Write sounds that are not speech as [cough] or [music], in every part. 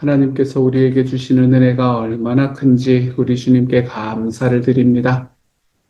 하나님께서 우리에게 주시는 은혜가 얼마나 큰지 우리 주님께 감사를 드립니다.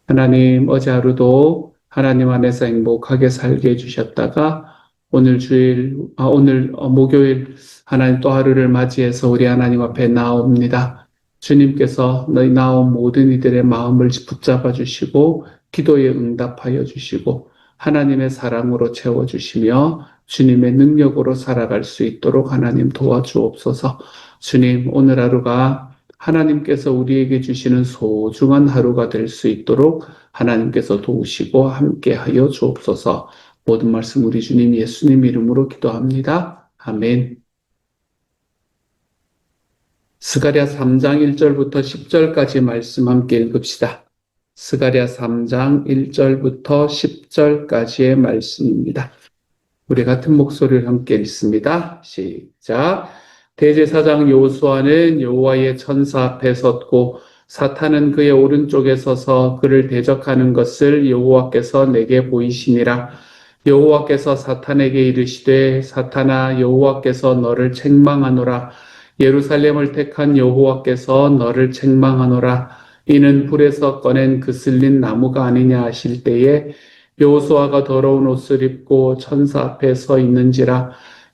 하나님, 어제 하루도 하나님 안에서 행복하게 살게 해주셨다가 오늘 주일, 아, 오늘 어, 목요일 하나님 또 하루를 맞이해서 우리 하나님 앞에 나옵니다. 주님께서 너희 나온 모든 이들의 마음을 붙잡아 주시고 기도에 응답하여 주시고 하나님의 사랑으로 채워 주시며 주님의 능력으로 살아갈 수 있도록 하나님 도와주옵소서. 주님, 오늘 하루가 하나님께서 우리에게 주시는 소중한 하루가 될 수 있도록 하나님께서 도우시고 함께 하여 주옵소서. 모든 말씀 우리 주님 예수님 이름으로 기도합니다. 아멘. 스가랴 3장 1절부터 10절까지 말씀 함께 읽읍시다. 스가랴 3장 1절부터 10절까지의 말씀입니다. 우리 같은 목소리를 함께 읽습니다. 시작. 대제사장 여호수아는 여호와의 천사 앞에 섰고 사탄은 그의 오른쪽에 서서 그를 대적하는 것을 여호와께서 내게 보이시니라. 여호와께서 사탄에게 이르시되 사탄아 여호와께서 너를 책망하노라. 예루살렘을 택한 여호와께서 너를 책망하노라. 이는 불에서 꺼낸 그슬린 나무가 아니냐 하실 때에 여호수아가 더러운 옷을 입고 천사 앞에 서 있는지라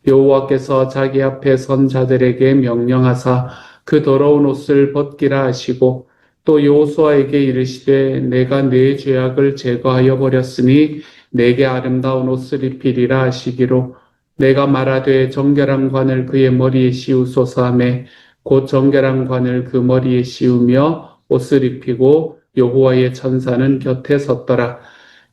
여호와께서 자기 앞에 선 자들에게 명령하사 그 더러운 옷을 벗기라 하시고 또 여호수아에게 이르시되 내가 네 죄악을 제거하여 버렸으니 내게 아름다운 옷을 입히리라 하시기로 내가 말하되 정결한 관을 그의 머리에 씌우소서 하매 곧 정결한 관을 그 머리에 씌우며 옷을 입히고 여호와의 천사는 곁에 섰더라.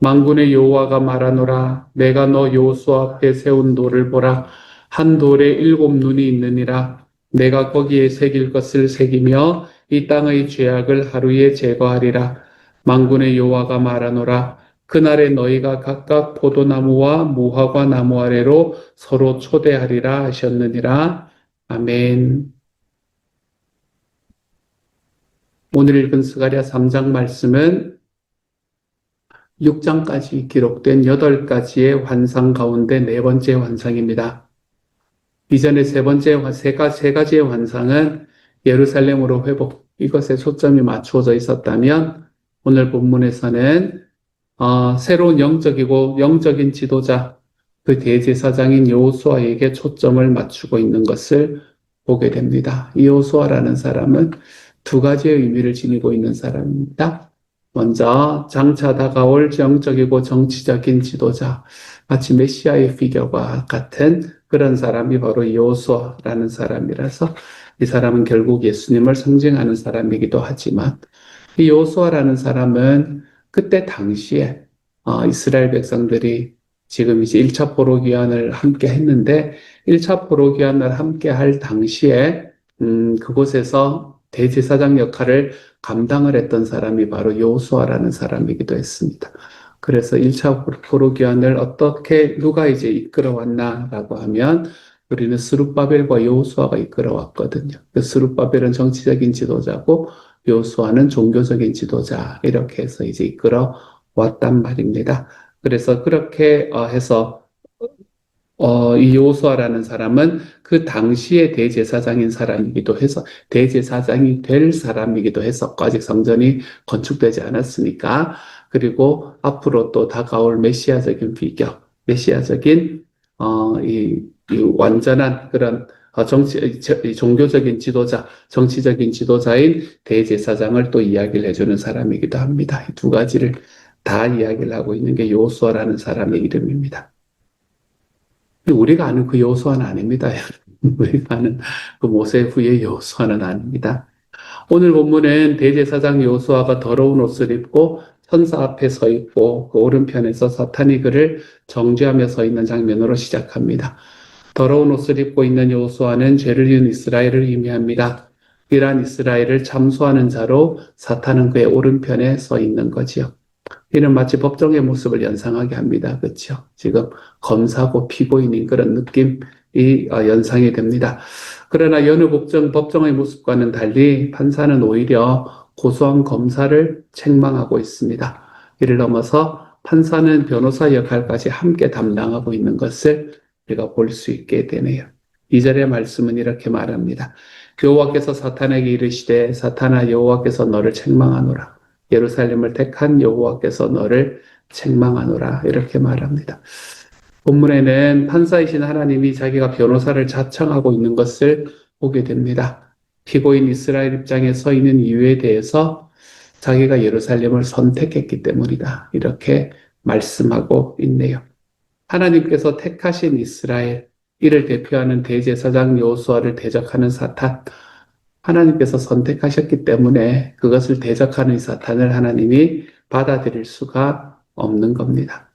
망군의 여호와가 말하노라 내가 너 여호수아 앞에 세운 돌을 보라. 한 돌에 일곱 눈이 있느니라. 내가 거기에 새길 것을 새기며 이 땅의 죄악을 하루에 제거하리라. 망군의 여호와가 말하노라 그날에 너희가 각각 포도나무와 무화과 나무 아래로 서로 초대하리라 하셨느니라. 아멘. 오늘 읽은 스가랴 3장 말씀은 6장까지 기록된 8가지의 환상 가운데 네 번째 환상입니다. 이전에 세 번째, 세, 가, 세 가지의 환상은 예루살렘으로 회복, 이것에 초점이 맞추어져 있었다면 오늘 본문에서는 어, 새로운 영적이고 영적인 지도자, 그 대제사장인 여호수아에게 초점을 맞추고 있는 것을 보게 됩니다. 이 여호수아라는 사람은 두 가지의 의미를 지니고 있는 사람입니다. 먼저 장차 다가올 정적이고 정치적인 지도자, 마치 메시아의 피겨와 같은 그런 사람이 바로 여호수아라는 사람이라서 이 사람은 결국 예수님을 상징하는 사람이기도 하지만 이 여호수아라는 사람은 그때 당시에 어, 이스라엘 백성들이 지금 이제 1차 포로기한을 함께 했는데 1차 포로기한을 함께 할 당시에 음, 그곳에서 대제사장 역할을 감당을 했던 사람이 바로 여호수아라는 사람이기도 했습니다. 그래서 1차 포로기한을 어떻게 누가 이제 이끌어왔나라고 하면 우리는 스룹바벨과 여호수아가 이끌어왔거든요. 그 스룹바벨은 정치적인 지도자고 여호수아는 종교적인 지도자 이렇게 해서 이제 이끌어 왔단 말입니다. 그래서 그렇게 어, 해서 어, 이 요수아라는 사람은 그 당시의 대제사장인 사람이기도 해서 대제사장이 될 사람이기도 했었고 아직 성전이 건축되지 않았으니까 그리고 앞으로 또 다가올 메시아적인 비교, 메시아적인 어, 이, 이 완전한 그런 어, 정치, 종교적인 지도자, 정치적인 지도자인 대제사장을 또 이야기를 해주는 사람이기도 합니다. 두 가지를 다 이야기를 하고 있는 게 요수아라는 사람의 이름입니다. 우리가 아는 그 여호수아는 아닙니다. [laughs] 우리가 아는 그 모세 후의 여호수아는 아닙니다. 오늘 본문은 대제사장 여호수아가 더러운 옷을 입고 천사 앞에 서 있고 그 오른편에서 사탄이 그를 정죄하며 서 있는 장면으로 시작합니다. 더러운 옷을 입고 있는 여호수아는 죄를 지은 이스라엘을 의미합니다. 이러한 이스라엘을 참수하는 자로 사탄은 그의 오른편에 서 있는 거지요. 이는 마치 법정의 모습을 연상하게 합니다. 그렇죠? 지금 검사고 피고인인 그런 느낌이 어, 연상이 됩니다. 그러나 여느 법정, 법정의 모습과는 달리 판사는 오히려 고소한 검사를 책망하고 있습니다. 이를 넘어서 판사는 변호사 역할까지 함께 담당하고 있는 것을 우리가 볼 수 있게 되네요. 이절의 말씀은 이렇게 말합니다. 여호와께서 사탄에게 이르시되 사탄아 여호와께서 너를 책망하노라. 예루살렘을 택한 여호와께서 너를 책망하노라. 이렇게 말합니다. 본문에는 판사이신 하나님이 자기가 변호사를 자청하고 있는 것을 보게 됩니다. 피고인 이스라엘 입장에 서 있는 이유에 대해서 자기가 예루살렘을 선택했기 때문이다. 이렇게 말씀하고 있네요. 하나님께서 택하신 이스라엘, 이를 대표하는 대제사장 여호수아를 대적하는 사탄, 하나님께서 선택하셨기 때문에 그것을 대적하는 이 사탄을 하나님이 받아들일 수가 없는 겁니다.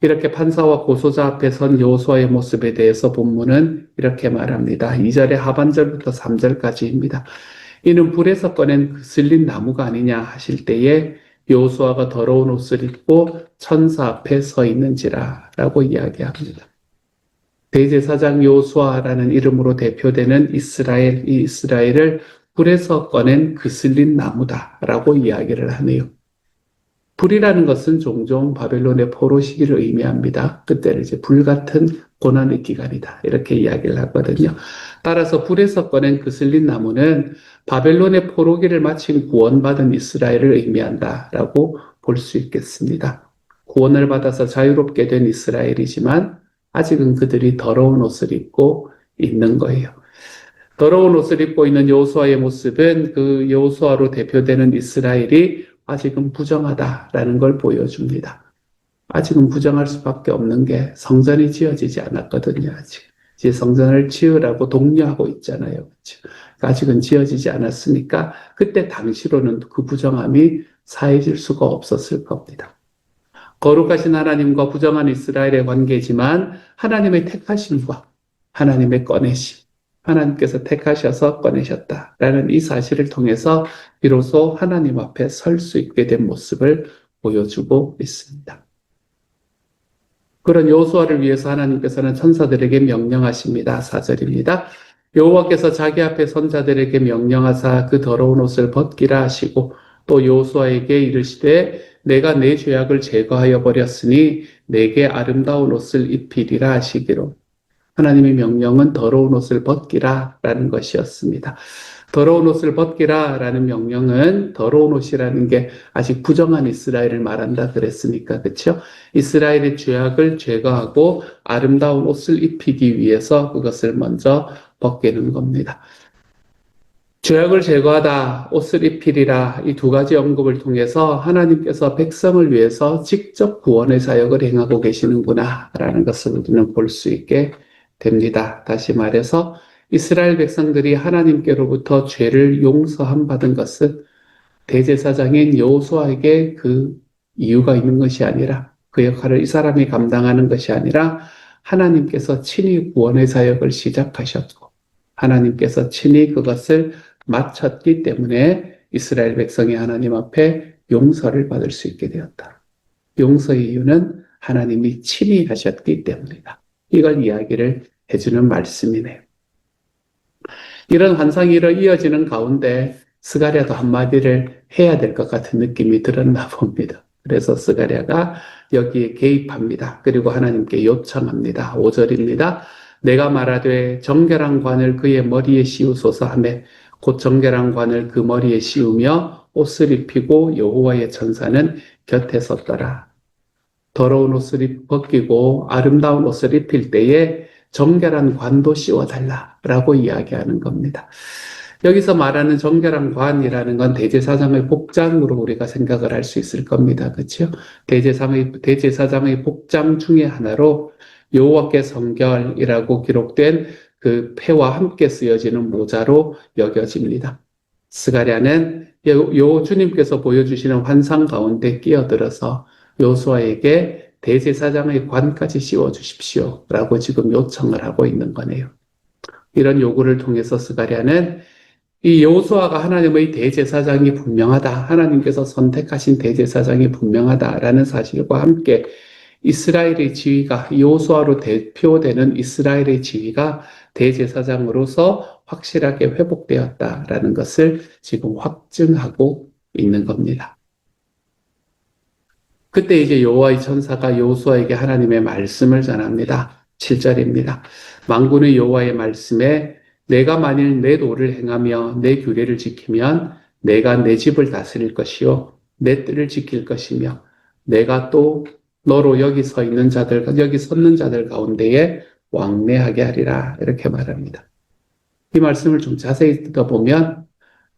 이렇게 판사와 고소자 앞에 선 여호수아의 모습에 대해서 본문은 이렇게 말합니다. 2절의 하반절부터 3절까지입니다. 이는 불에서 꺼낸 그 슬린 나무가 아니냐 하실 때에 여호수아가 더러운 옷을 입고 천사 앞에 서 있는지라라고 이야기합니다. 대제사장 여호수아라는 이름으로 대표되는 이스라엘, 이 이스라엘을 불에서 꺼낸 그 슬린 나무다라고 이야기를 하네요. 불이라는 것은 종종 바벨론의 포로 시기를 의미합니다. 그때는 이제 불 같은 고난의 기간이다. 이렇게 이야기를 하거든요. 따라서 불에서 꺼낸 그 슬린 나무는 바벨론의 포로기를 마친 구원받은 이스라엘을 의미한다라고 볼 수 있겠습니다. 구원을 받아서 자유롭게 된 이스라엘이지만 아직은 그들이 더러운 옷을 입고 있는 거예요. 더러운 옷을 입고 있는 여호수아의 모습은 그 여호수아로 대표되는 이스라엘이 아직은 부정하다라는 걸 보여줍니다. 아직은 부정할 수밖에 없는 게 성전이 지어지지 않았거든요, 아직. 이제 성전을 지으라고 독려하고 있잖아요. 그렇죠? 아직은 지어지지 않았으니까 그때 당시로는 그 부정함이 사해질 수가 없었을 겁니다. 거룩하신 하나님과 부정한 이스라엘의 관계지만 하나님의 택하심과 하나님의 꺼내심, 하나님께서 택하셔서 꺼내셨다라는 이 사실을 통해서 비로소 하나님 앞에 설 수 있게 된 모습을 보여주고 있습니다. 그런 여호수아를 위해서 하나님께서는 천사들에게 명령하십니다. 4절입니다. 여호와께서 자기 앞에 선자들에게 명령하사 그 더러운 옷을 벗기라 하시고 또 여호수아에게 이르시되 내가 내 죄악을 제거하여 버렸으니 내게 아름다운 옷을 입히리라 하시기로 하나님의 명령은 더러운 옷을 벗기라 라는 것이었습니다. 더러운 옷을 벗기라 라는 명령은 더러운 옷이라는 게 아직 부정한 이스라엘을 말한다 그랬으니까 그렇죠? 이스라엘의 죄악을 제거하고 아름다운 옷을 입히기 위해서 그것을 먼저 벗기는 겁니다. 죄악을 제거하다, 옷을 입히리라 이 두 가지 언급을 통해서 하나님께서 백성을 위해서 직접 구원의 사역을 행하고 계시는구나 라는 것을 우리는 볼 수 있게 됩니다. 다시 말해서 이스라엘 백성들이 하나님께로부터 죄를 용서함 받은 것은 대제사장인 여호수아에게 그 이유가 있는 것이 아니라 그 역할을 이 사람이 감당하는 것이 아니라 하나님께서 친히 구원의 사역을 시작하셨고 하나님께서 친히 그것을 마쳤기 때문에 이스라엘 백성이 하나님 앞에 용서를 받을 수 있게 되었다. 용서의 이유는 하나님이 친히 하셨기 때문이다. 이걸 이야기를 해주는 말씀이네요. 이런 환상이 이어지는 가운데 스가랴도 한마디를 해야 될 것 같은 느낌이 들었나 봅니다. 그래서 스가랴가 여기에 개입합니다. 그리고 하나님께 요청합니다. 5절입니다. 내가 말하되 정결한 관을 그의 머리에 씌우소서 하매 곧 정결한 관을 그 머리에 씌우며 옷을 입히고 여호와의 천사는 곁에 섰더라. 더러운 옷을 벗기고 아름다운 옷을 입힐 때에 정결한 관도 씌워달라라고 이야기하는 겁니다. 여기서 말하는 정결한 관이라는 건 대제사장의 복장으로 우리가 생각을 할 수 있을 겁니다. 그렇죠? 대제사장의 대제사장의 복장 중에 하나로 여호와께 성결이라고 기록된 그 패와 함께 쓰여지는 모자로 여겨집니다. 스가랴는 요, 요 주님께서 보여주시는 환상 가운데 끼어들어서 요수아에게 대제사장의 관까지 씌워 주십시오. 라고 지금 요청을 하고 있는 거네요. 이런 요구를 통해서 스가랴는 이 여호수아가 하나님의 대제사장이 분명하다. 하나님께서 선택하신 대제사장이 분명하다라는 사실과 함께 이스라엘의 지위가 여호수아로 대표되는 이스라엘의 지위가 대제사장으로서 확실하게 회복되었다라는 것을 지금 확증하고 있는 겁니다. 그때 이제 여호와의 천사가 여호수아에게 하나님의 말씀을 전합니다. 7절입니다. 만군의 여호와의 말씀에 내가 만일 내 도를 행하며 내 규례를 지키면 내가 내 집을 다스릴 것이요 내 뜰을 지킬 것이며 내가 또 너로 여기 서 있는 자들 여기 섰는 자들 가운데에 왕래하게 하리라 이렇게 말합니다. 이 말씀을 좀 자세히 뜯어보면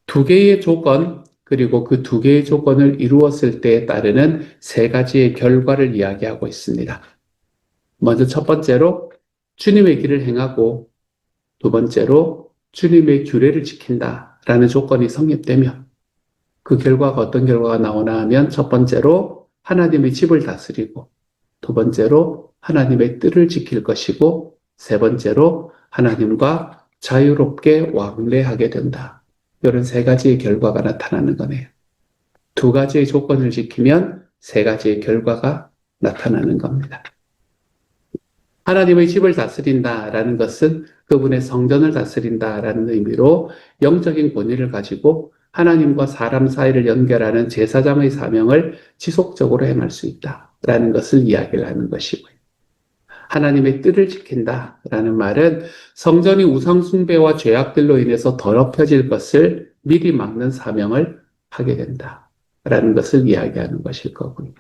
두 개의 조건 그리고 그 두 개의 조건을 이루었을 때에 따르는 세 가지의 결과를 이야기하고 있습니다. 먼저 첫 번째로 주님의 길을 행하고 두 번째로 주님의 규례를 지킨다라는 조건이 성립되면 그 결과가 어떤 결과가 나오나 하면 첫 번째로 하나님의 집을 다스리고 두 번째로 하나님의 뜰을 지킬 것이고 세 번째로 하나님과 자유롭게 왕래하게 된다. 이런 세 가지의 결과가 나타나는 거네요. 두 가지의 조건을 지키면 세 가지의 결과가 나타나는 겁니다. 하나님의 집을 다스린다라는 것은 그분의 성전을 다스린다라는 의미로 영적인 권위를 가지고 하나님과 사람 사이를 연결하는 제사장의 사명을 지속적으로 행할 수 있다라는 것을 이야기를 하는 것이고요. 하나님의 뜻을 지킨다라는 말은 성전이 우상숭배와 죄악들로 인해서 더럽혀질 것을 미리 막는 사명을 하게 된다라는 것을 이야기하는 것일 거고요.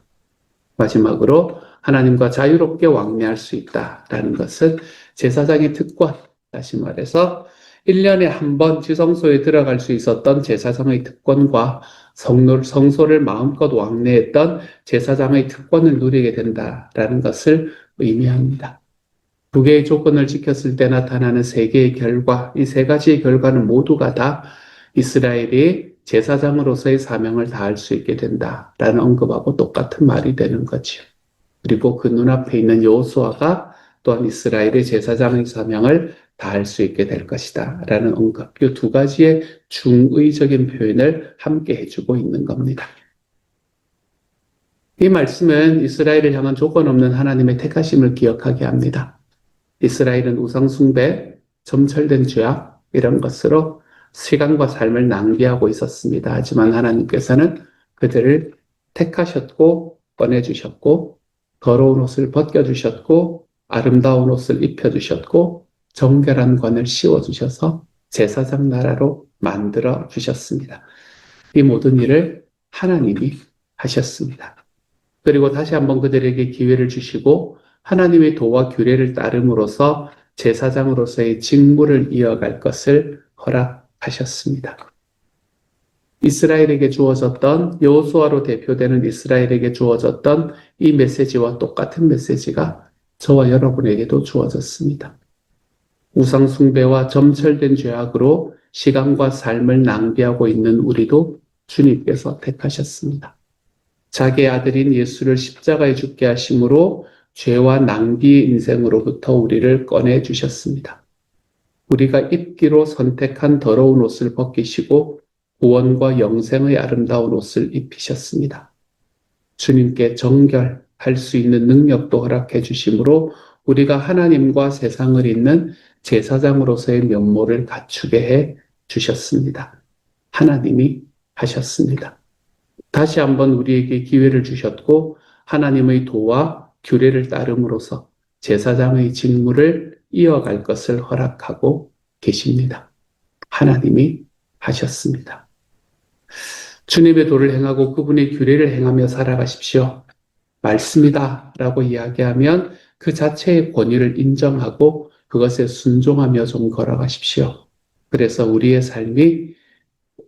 마지막으로 하나님과 자유롭게 왕래할 수 있다라는 것은 제사장의 특권, 다시 말해서 1년에 한 번 지성소에 들어갈 수 있었던 제사장의 특권과 성로, 성소를 마음껏 왕래했던 제사장의 특권을 누리게 된다라는 것을 의미합니다. 두 개의 조건을 지켰을 때 나타나는 세 개의 결과, 이 세 가지의 결과는 모두가 다 이스라엘이 제사장으로서의 사명을 다할 수 있게 된다라는 언급하고 똑같은 말이 되는 거죠. 그리고 그 눈앞에 있는 여호수아가 또한 이스라엘의 제사장의 사명을 다할 수 있게 될 것이다. 라는 언급. 이 두 가지의 중의적인 표현을 함께 해주고 있는 겁니다. 이 말씀은 이스라엘을 향한 조건 없는 하나님의 택하심을 기억하게 합니다. 이스라엘은 우상숭배, 점철된 죄악, 이런 것으로 시간과 삶을 낭비하고 있었습니다. 하지만 하나님께서는 그들을 택하셨고, 꺼내주셨고, 더러운 옷을 벗겨주셨고, 아름다운 옷을 입혀주셨고, 정결한 관을 씌워주셔서 제사장 나라로 만들어 주셨습니다. 이 모든 일을 하나님이 하셨습니다. 그리고 다시 한번 그들에게 기회를 주시고 하나님의 도와 규례를 따름으로써 제사장으로서의 직무를 이어갈 것을 허락하셨습니다. 이스라엘에게 주어졌던 여호수아로 대표되는 이스라엘에게 주어졌던 이 메시지와 똑같은 메시지가 저와 여러분에게도 주어졌습니다. 우상숭배와 점철된 죄악으로 시간과 삶을 낭비하고 있는 우리도 주님께서 택하셨습니다. 자기 아들인 예수를 십자가에 죽게 하심으로 죄와 낭비의 인생으로부터 우리를 꺼내 주셨습니다. 우리가 입기로 선택한 더러운 옷을 벗기시고 구원과 영생의 아름다운 옷을 입히셨습니다. 주님께 정결할 수 있는 능력도 허락해 주심으로 우리가 하나님과 세상을 잇는 제사장으로서의 면모를 갖추게 해 주셨습니다. 하나님이 하셨습니다. 다시 한번 우리에게 기회를 주셨고 하나님의 도와 규례를 따름으로써 제사장의 직무를 이어갈 것을 허락하고 계십니다. 하나님이 하셨습니다. 주님의 도를 행하고 그분의 규례를 행하며 살아가십시오. 말씀이다 라고 이야기하면 그 자체의 권위를 인정하고 그것에 순종하며 좀 걸어가십시오. 그래서 우리의 삶이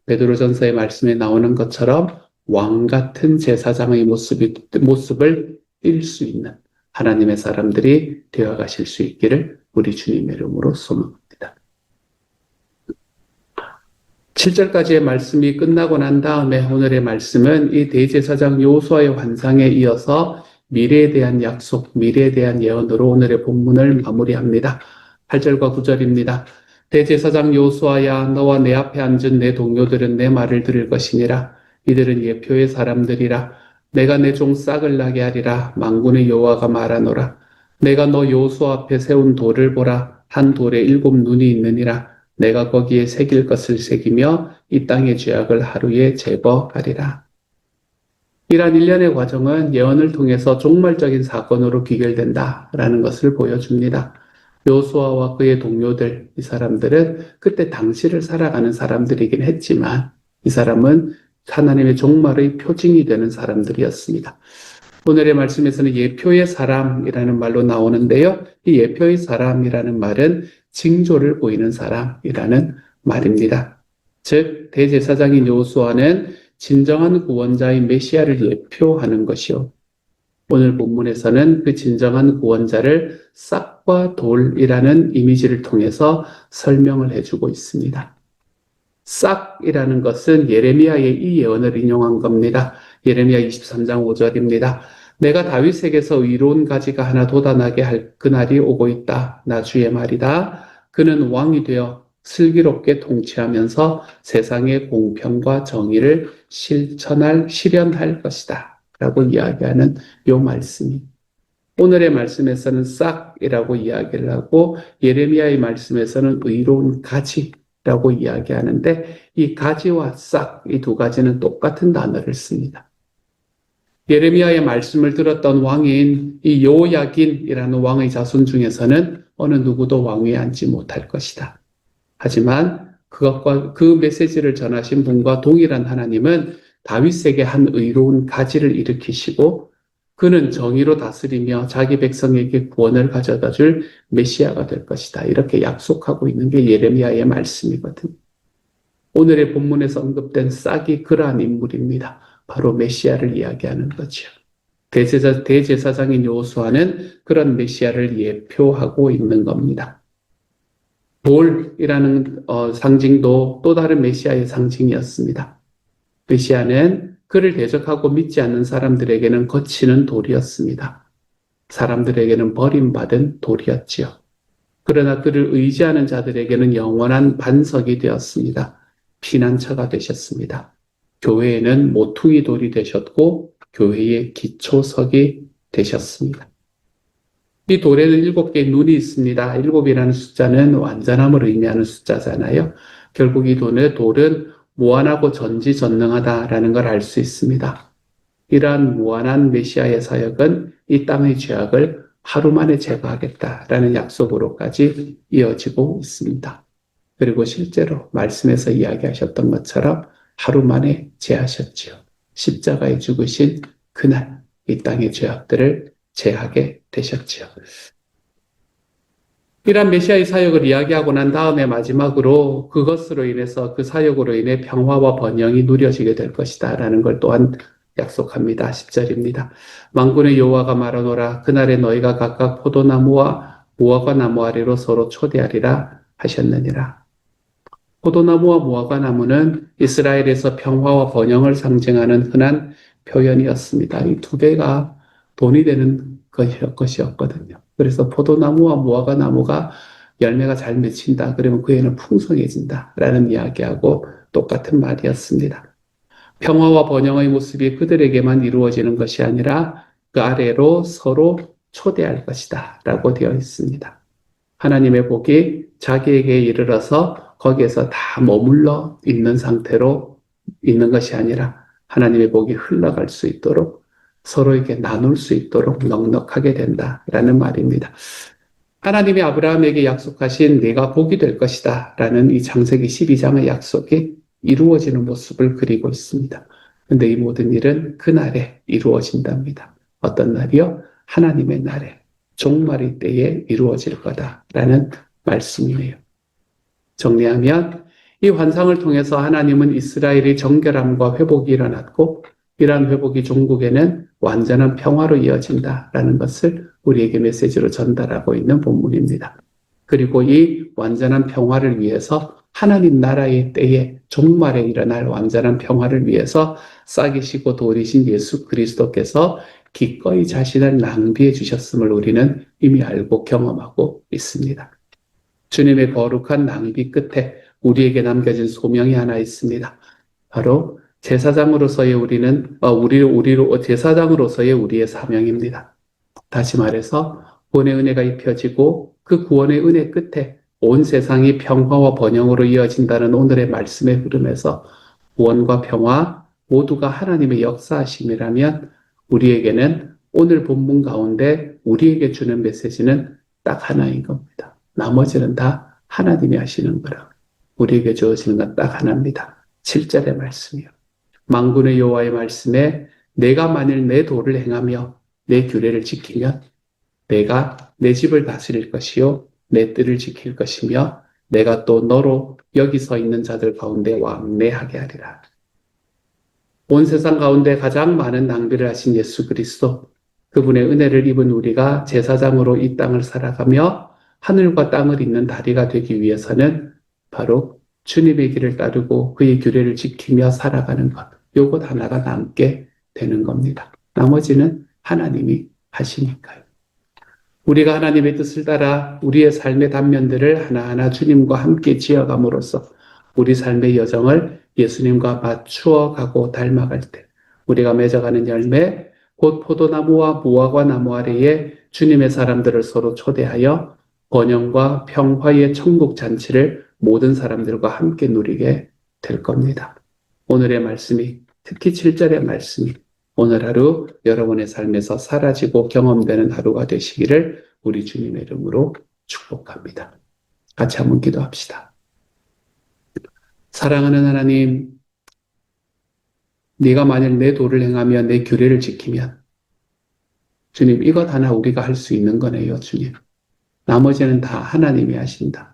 베드로전서의 말씀에 나오는 것처럼 왕 같은 제사장의 모습이, 모습을 띌 수 있는 하나님의 사람들이 되어 가실 수 있기를 우리 주님의 이름으로 소망합니다. 7절까지의 말씀이 끝나고 난 다음에 오늘의 말씀은 이 대제사장 요수아의 환상에 이어서 미래에 대한 약속, 미래에 대한 예언으로 오늘의 본문을 마무리합니다. 8절과 9절입니다. 대제사장 요수아야 너와 내 앞에 앉은 내 동료들은 내 말을 들을 것이니라. 이들은 예표의 사람들이라. 내가 내 종 싹을 나게 하리라. 망군의 여호와가 말하노라. 내가 너 요수 앞에 세운 돌을 보라. 한 돌에 일곱 눈이 있느니라. 내가 거기에 새길 것을 새기며 이 땅의 죄악을 하루에 제거하리라. 이러한 일련의 과정은 예언을 통해서 종말적인 사건으로 귀결된다라는 것을 보여줍니다. 요수아와 그의 동료들, 이 사람들은 그때 당시를 살아가는 사람들이긴 했지만 이 사람은 하나님의 종말의 표징이 되는 사람들이었습니다. 오늘의 말씀에서는 예표의 사람이라는 말로 나오는데요. 이 예표의 사람이라는 말은 징조를 보이는 사람이라는 말입니다. 즉, 대제사장인 요수아는 진정한 구원자인 메시아를 예표하는 것이요. 오늘 본문에서는 그 진정한 구원자를 싹과 돌이라는 이미지를 통해서 설명을 해주고 있습니다. 싹이라는 것은 예레미야의 이 예언을 인용한 겁니다. 예레미야 23장 5절입니다. 내가 다윗에게서 의로운 가지가 하나 돋아나게 할 그날이 오고 있다. 나 주의 말이다. 그는 왕이 되어 슬기롭게 통치하면서 세상의 공평과 정의를 실천할, 실현할 것이다. 라고 이야기하는 요 말씀이. 오늘의 말씀에서는 싹이라고 이야기를 하고 예레미야의 말씀에서는 의로운 가지라고 이야기하는데 이 가지와 싹, 이 두 가지는 똑같은 단어를 씁니다. 예레미야의 말씀을 들었던 왕인 이 요야긴이라는 왕의 자손 중에서는 어느 누구도 왕위에 앉지 못할 것이다. 하지만 그것과 그 메시지를 전하신 분과 동일한 하나님은 다윗에게 한 의로운 가지를 일으키시고 그는 정의로 다스리며 자기 백성에게 구원을 가져다 줄 메시아가 될 것이다. 이렇게 약속하고 있는 게 예레미야의 말씀이거든. 오늘의 본문에서 언급된 싹이 그러한 인물입니다. 바로 메시아를 이야기하는 거죠. 대제사, 대제사장인 요수아는 그런 메시아를 예표하고 있는 겁니다. 돌이라는 어, 상징도 또 다른 메시아의 상징이었습니다. 메시아는 그를 대적하고 믿지 않는 사람들에게는 거치는 돌이었습니다. 사람들에게는 버림받은 돌이었지요. 그러나 그를 의지하는 자들에게는 영원한 반석이 되었습니다. 피난처가 되셨습니다. 교회에는 모퉁이 돌이 되셨고 교회의 기초석이 되셨습니다. 이 돌에는 일곱 개의 눈이 있습니다. 일곱이라는 숫자는 완전함을 의미하는 숫자잖아요. 결국 이 돌의 돌은 무한하고 전지전능하다라는 걸 알 수 있습니다. 이러한 무한한 메시아의 사역은 이 땅의 죄악을 하루 만에 제거하겠다라는 약속으로까지 이어지고 있습니다. 그리고 실제로 말씀에서 이야기하셨던 것처럼 하루 만에 제하셨지요. 십자가에 죽으신 그날 이 땅의 죄악들을 제하게 되셨지요. 이런 메시아의 사역을 이야기하고 난 다음에 마지막으로 그것으로 인해서 그 사역으로 인해 평화와 번영이 누려지게 될 것이다 라는 걸 또한 약속합니다. 10절입니다. 망군의 여호와가 말하노라 그날에 너희가 각각 포도나무와 무화과 나무 아래로 서로 초대하리라 하셨느니라. 포도나무와 무화과 나무는 이스라엘에서 평화와 번영을 상징하는 흔한 표현이었습니다. 이두 개가 돈이 되는 것이었거든요. 그래서 포도나무와 무화과 나무가 열매가 잘 맺힌다. 그러면 그 애는 풍성해진다. 라는 이야기하고 똑같은 말이었습니다. 평화와 번영의 모습이 그들에게만 이루어지는 것이 아니라 그 아래로 서로 초대할 것이다. 라고 되어 있습니다. 하나님의 복이 자기에게 이르러서 거기에서 다 머물러 있는 상태로 있는 것이 아니라 하나님의 복이 흘러갈 수 있도록 서로에게 나눌 수 있도록 넉넉하게 된다라는 말입니다. 하나님이 아브라함에게 약속하신 내가 복이 될 것이다 라는 이 창세기 12장의 약속이 이루어지는 모습을 그리고 있습니다. 근데 이 모든 일은 그날에 이루어진답니다. 어떤 날이요? 하나님의 날에 종말의 때에 이루어질 거다라는 말씀이에요. 정리하면 이 환상을 통해서 하나님은 이스라엘의 정결함과 회복이 일어났고 이러한 회복이 종국에는 완전한 평화로 이어진다라는 것을 우리에게 메시지로 전달하고 있는 본문입니다. 그리고 이 완전한 평화를 위해서 하나님 나라의 때에 종말에 일어날 완전한 평화를 위해서 싸기시고 도리신 예수 그리스도께서 기꺼이 자신을 낭비해 주셨음을 우리는 이미 알고 경험하고 있습니다. 주님의 거룩한 낭비 끝에 우리에게 남겨진 소명이 하나 있습니다. 바로 제사장으로서의 우리는 어, 우리 우리로 제사장으로서의 우리의 사명입니다. 다시 말해서 구원의 은혜가 입혀지고 그 구원의 은혜 끝에 온 세상이 평화와 번영으로 이어진다는 오늘의 말씀의 흐름에서 구원과 평화 모두가 하나님의 역사하심이라면 우리에게는 오늘 본문 가운데 우리에게 주는 메시지는 딱 하나인 겁니다. 나머지는 다 하나님이 하시는 거라. 우리에게 주어지는 건 딱 하나입니다. 7절의 말씀이요. 망군의 여호와의 말씀에 내가 만일 내 도를 행하며 내 규례를 지키면 내가 내 집을 다스릴 것이요 내 뜰을 지킬 것이며 내가 또 너로 여기 서 있는 자들 가운데 왕래하게 하리라. 온 세상 가운데 가장 많은 낭비를 하신 예수 그리스도 그분의 은혜를 입은 우리가 제사장으로 이 땅을 살아가며 하늘과 땅을 잇는 다리가 되기 위해서는 바로 주님의 길을 따르고 그의 규례를 지키며 살아가는 것. 요것 하나가 남게 되는 겁니다. 나머지는 하나님이 하시니까요. 우리가 하나님의 뜻을 따라 우리의 삶의 단면들을 하나하나 주님과 함께 지어감으로써 우리 삶의 여정을 예수님과 맞추어 가고 닮아갈 때 우리가 맺어가는 열매, 곧 포도나무와 무화과 나무 아래에 주님의 사람들을 서로 초대하여 번영과 평화의 천국 잔치를 모든 사람들과 함께 누리게 될 겁니다. 오늘의 말씀이 특히 7절의 말씀이 오늘 하루 여러분의 삶에서 사라지고 경험되는 하루가 되시기를 우리 주님의 이름으로 축복합니다. 같이 한번 기도합시다. 사랑하는 하나님, 네가 만일 내 도를 행하며 내 규례를 지키면 주님 이것 하나 우리가 할 수 있는 거네요, 주님. 나머지는 다 하나님이 하신다.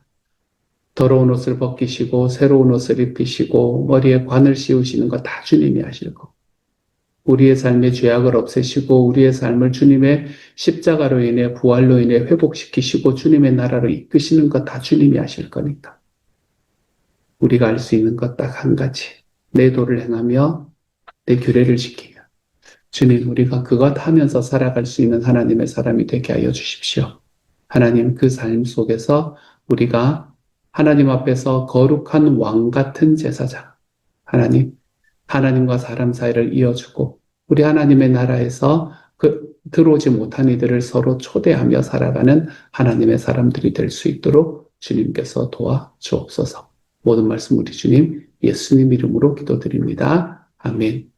더러운 옷을 벗기시고 새로운 옷을 입히시고 머리에 관을 씌우시는 거 다 주님이 하실 거. 우리의 삶의 죄악을 없애시고 우리의 삶을 주님의 십자가로 인해 부활로 인해 회복시키시고 주님의 나라로 이끄시는 것 다 주님이 하실 거니까. 우리가 할수 있는 것 딱 한 가지. 내 도를 행하며 내 규례를 지키며 주님 우리가 그것 하면서 살아갈 수 있는 하나님의 사람이 되게 하여 주십시오. 하나님 그 삶 속에서 우리가 하나님 앞에서 거룩한 왕 같은 제사장, 하나님, 하나님과 사람 사이를 이어주고 우리 하나님의 나라에서 그 들어오지 못한 이들을 서로 초대하며 살아가는 하나님의 사람들이 될 수 있도록 주님께서 도와 주옵소서. 모든 말씀 우리 주님 예수님 이름으로 기도드립니다. 아멘.